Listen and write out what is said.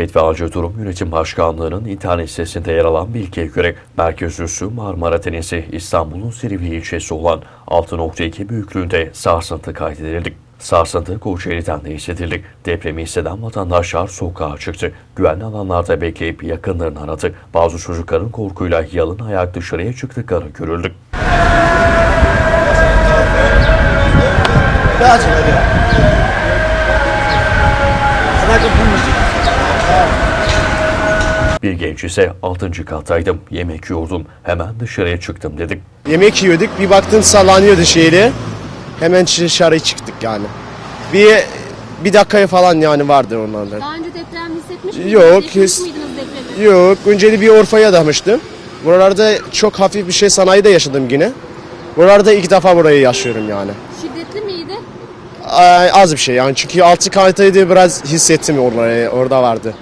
Afet ve Acil Durum Yönetim Başkanlığı'nın internet sitesinde yer alan bilgiye göre merkez üssü Marmara Denizi İstanbul'un Silivri ilçesi olan 6.2 büyüklüğünde sarsıntı kaydedildi. Sarsıntı Kocaeli'den de hissedildi. Depremi hisseden vatandaşlar sokağa çıktı. Güvenli alanlarda bekleyip yakınlarını aradı. Bazı çocukların korkuyla yalın ayak dışarıya çıktıkları görüldü. Biraz öyle. Bir genç ise 6. kattaydım. Yemek yiyordum. Hemen dışarıya çıktım dedik. Yemek yiyorduk. Bir baktım sallanıyordu şeyle. Hemen dışarı çıktık yani. Bir bir dakikaya falan yani vardı onlardan. Daha önce deprem hissetmiş miydiniz? Yok, depremi? Yok. Önceli bir Orfa'ya damıştım. Buralarda çok hafif bir şey sanayide yaşadım yine. Buralarda ilk defa burayı yaşıyorum yani. Şiddetli miydi? Aa, Az bir şey yani çünkü altı kaliteydi biraz hissettim orada, orada vardı.